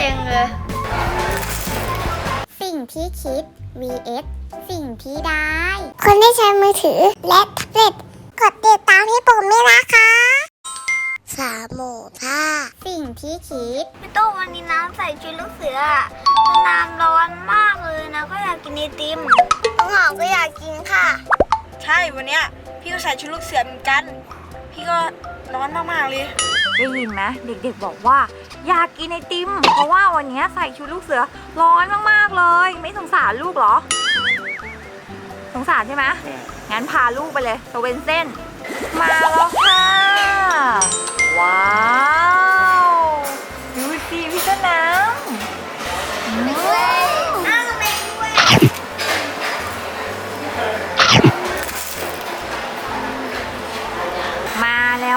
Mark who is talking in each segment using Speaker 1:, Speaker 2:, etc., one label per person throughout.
Speaker 1: เซ็งเลย
Speaker 2: สิ่งที่คิด vs สิ่งที่ได้ คนที่ใช้มือถือและแท็บเล็ตกดติดตามให้ผมด้วยนะคะ สามหมูท่าสิ่งที่คิด
Speaker 1: พี่โต้วันนี้น้ำใส่ชุดลูกเสืออะน้ำร้อนมากเลยนะ ก็อยากกินไอติม
Speaker 2: น้องหอมก็อยากกินค่ะ
Speaker 3: ใช่ วันเนี้ยพี่ก็ใส่ชุดลูกเสือเหมือนกัน พี่ก็ร้อนมากๆเลย
Speaker 4: ได้ยินไหมเด็กๆบอกว่าอยากกินไอติม เพราะว่าวันนี้ใส่ชุดลูกเสือร้อนมากๆเลย ไม่สงสารลูกเหรอ สงสารใช่ไหมงั้นพาลูกไปเลยตะเวนเส้น มาแล้วค่ะ ว้าว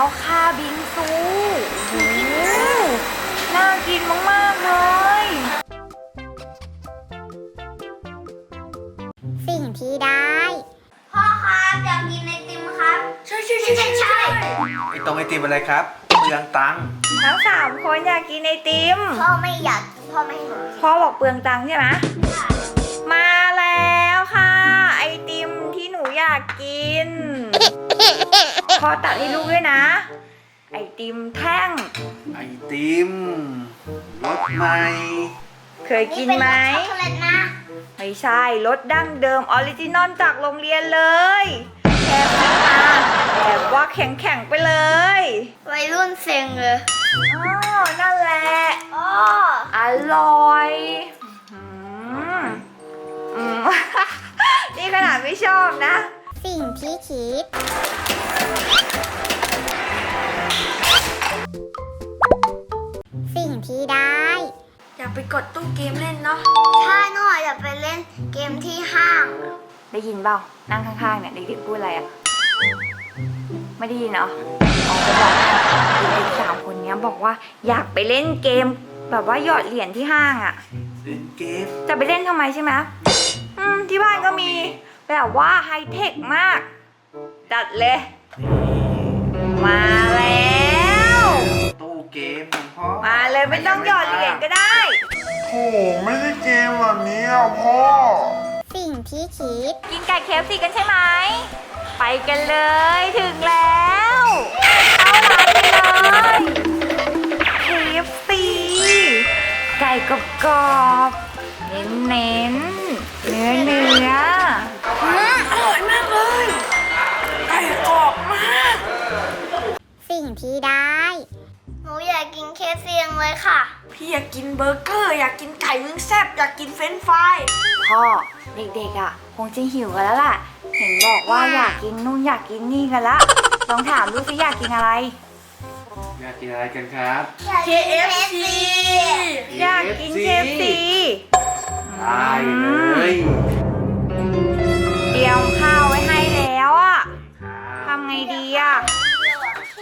Speaker 4: แล้วค่ะบิงซูโอ้โหน่ากินมาก ๆ เลย
Speaker 2: สิ่งที่ได้
Speaker 1: พ่อครับอยากกินไอติมครับ
Speaker 3: ใช่ใช่ใช่ใช่
Speaker 5: ไอตรงไอติมอะไรครับเปลืองตังค์
Speaker 4: ทั้งสามคนอยากกินไอติม
Speaker 1: พ่อไม่อยากกินพ่อไม่ให้หนูกิน
Speaker 4: พ่อบอกเปลืองตังค์ใช่ไหม พอตัดให้ลูกด้วยนะ ไอติมแท่ง
Speaker 5: ไอติมรสใหม่
Speaker 4: เคยกินไหม
Speaker 1: ช็อกโกแลตนะ
Speaker 4: ไม่ใช่รสดั้งเดิมออริจินอลจากโรงเรียนเลยแค่ซื้อมาแบบว่าแข็งๆไปเลย
Speaker 1: วัยรุ่นเซ็งเลย
Speaker 4: อ๋อนั่นแหละ
Speaker 1: อ๋อ
Speaker 4: อร่อยอืมอืม นี่ขนาดไม่ชอบนะ
Speaker 2: สิ่งที่คิด ไป
Speaker 3: กดตู้เกมเล่นเนาะ
Speaker 1: ใช่หน่อยอยากไปเล่นเกมที่ห้าง
Speaker 4: ได้ยินเปล่านั่งข้างๆเนี่ยเด็กๆพูดอะไรอะไม่ได้ยินเหรออ๋อจะบอกให้เด็กๆสามคนเนี้ยบอกว่าอยากไปเล่นเกม แบบว่าหยอดเหรียญที่ห้างอะ
Speaker 5: เล่นเกม
Speaker 4: จะไปเล่นทำไมใช่ไหมอืมที่บ้านก็มี แบบว่าไฮเทคมาก จัดเลย มาแล้ว
Speaker 5: ตู้เกมของพ่อ
Speaker 4: มาเลยไม่ต้องหยอดเหรียญก็ได้
Speaker 6: โหไม่ได้เกมแบบนี้อะพ่อ
Speaker 2: สิ่งที่คิด
Speaker 4: กินไก่เคฟซีกันใช่ไหม ไปกันเลยถึงแล้วเข้าร้านกันเลยเคฟซีไก่กรอบๆเน้นเน้นๆเนื้อเนื้อ
Speaker 3: อร่อยมากเลย ไก่กรอบมาก
Speaker 2: สิ่งที่ได้
Speaker 1: หนูอยากกินเคฟซีจังเลยค่ะ
Speaker 3: พี่อยากกินเบอร์เกอร์ อยากกินไก่วิงแซ่บอยากกินเฟรนช์ฟราย
Speaker 4: พ่อเด็กๆอะ คงจะหิวกันแล้วล่ะ เห็นบอกว่าอยากกินนู่นอยากกินนี่กันละลองถามดูสิอยากกินอะไร
Speaker 5: อยากกินอะไรกันครับ
Speaker 3: KFC
Speaker 4: อยากกินเคฟซี
Speaker 5: ได้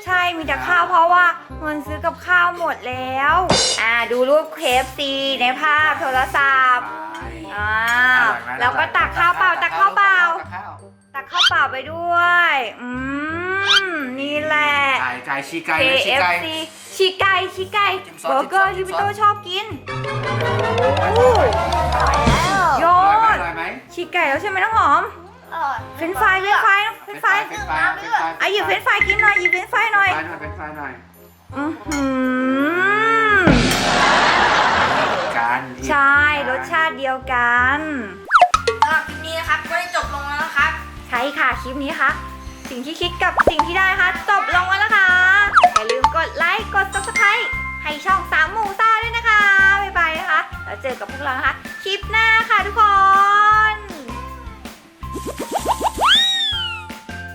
Speaker 4: ใช่มีแต่ข้าวเพราะว่าเงินซื้อกับข้าวหมดแล้ว อ่าดูรูปเคฟซีในภาพโทรศัพท์อ่าแล้วก็ตักข้าวเปล่าตักข้าวเปล่า
Speaker 5: ตักข้าว
Speaker 4: ตักข้าวเปล่าไปด้วยอืมนี่แหละ
Speaker 5: ไก่ไก่ชีไก่เลยชีไก่
Speaker 4: KFC ชีไก่ชีไก่
Speaker 5: จิ้มซอส
Speaker 4: เบอร์เกอร์
Speaker 5: จิ้
Speaker 4: ที่
Speaker 5: ม
Speaker 4: พี่
Speaker 5: ซอส
Speaker 4: โตชอบกินโอ้ย
Speaker 5: อ
Speaker 4: อ
Speaker 5: ร่อยไหม
Speaker 4: ด
Speaker 5: อร่อยไหม
Speaker 4: ชีไก่แล้วใช่ไหมน้องหอม
Speaker 1: อร่อย
Speaker 4: เฟรนช์ฟรายเฟรนช์ฟรายเฟรนช์ฟราย
Speaker 5: เป็นไฟเป็นไฟ
Speaker 4: อะหยิบเฟรนช์ฟรายกินหน่อยหยิบเฟรนช์ฟรายหน่อย
Speaker 5: เป็นไฟหน่อยเป็นไฟหน่อย
Speaker 4: อือหือ
Speaker 5: การ
Speaker 4: ใช่ รสชาติเดียวกัน
Speaker 3: สำหรับคลิปนี้นะครับก็ได้จบลงแล้วนะครับ
Speaker 4: ใช่ค่ะ คลิปนี้ค่ะ สิ่งที่คิดกับสิ่งที่ได้ค่ะจบลงแล้วนะคะอย่าลืมกดไลค์ กด subscribe ให้ช่องสามหมูซ่าด้วยนะคะ บ๊ายบายนะคะ แล้วเจอกับพวกเรานะคะ